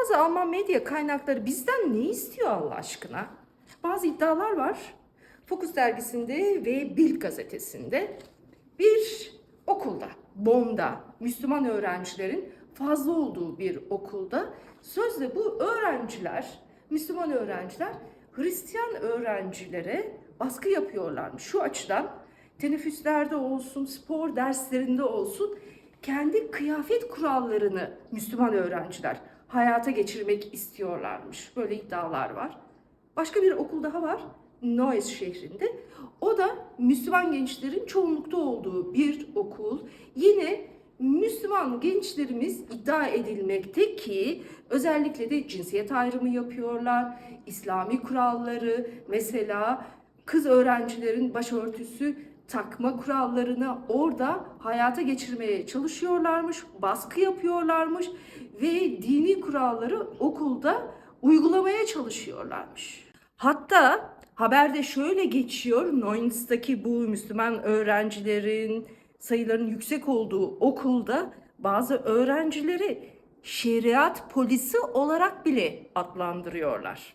bazı Alman medya kaynakları bizden ne istiyor Allah aşkına? Bazı iddialar var. Fokus dergisinde ve Bild gazetesinde bir okulda, Bonn'da Müslüman öğrencilerin fazla olduğu bir okulda sözde bu öğrenciler, Müslüman öğrenciler Hristiyan öğrencilere baskı yapıyorlarmış. Şu açıdan teneffüslerde olsun, spor derslerinde olsun kendi kıyafet kurallarını Müslüman öğrenciler hayata geçirmek istiyorlarmış. Böyle iddialar var. Başka bir okul daha var. Neuss şehrinde. O da Müslüman gençlerin çoğunlukta olduğu bir okul. Yine Müslüman gençlerimiz iddia edilmekte ki özellikle de cinsiyet ayrımı yapıyorlar. İslami kuralları mesela kız öğrencilerin başörtüsü takma kurallarını orada hayata geçirmeye çalışıyorlarmış, baskı yapıyorlarmış ve dini kuralları okulda uygulamaya çalışıyorlarmış. Hatta haberde şöyle geçiyor, Neuss'taki bu Müslüman öğrencilerin sayılarının yüksek olduğu okulda bazı öğrencileri şeriat polisi olarak bile adlandırıyorlar.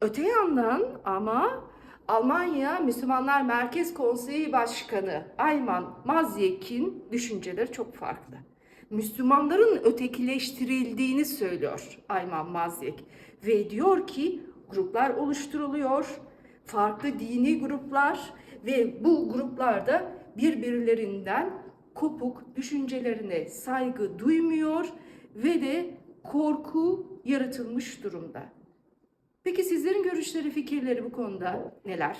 Öte yandan ama Almanya Müslümanlar Merkez Konseyi Başkanı Ayman Mazyek'in düşünceleri çok farklı. Müslümanların ötekileştirildiğini söylüyor Ayman Mazyek ve diyor ki gruplar oluşturuluyor, farklı dini gruplar ve bu gruplarda birbirlerinden kopuk düşüncelerine saygı duymuyor ve de korku yaratılmış durumda. Peki sizlerin görüşleri, fikirleri bu konuda neler?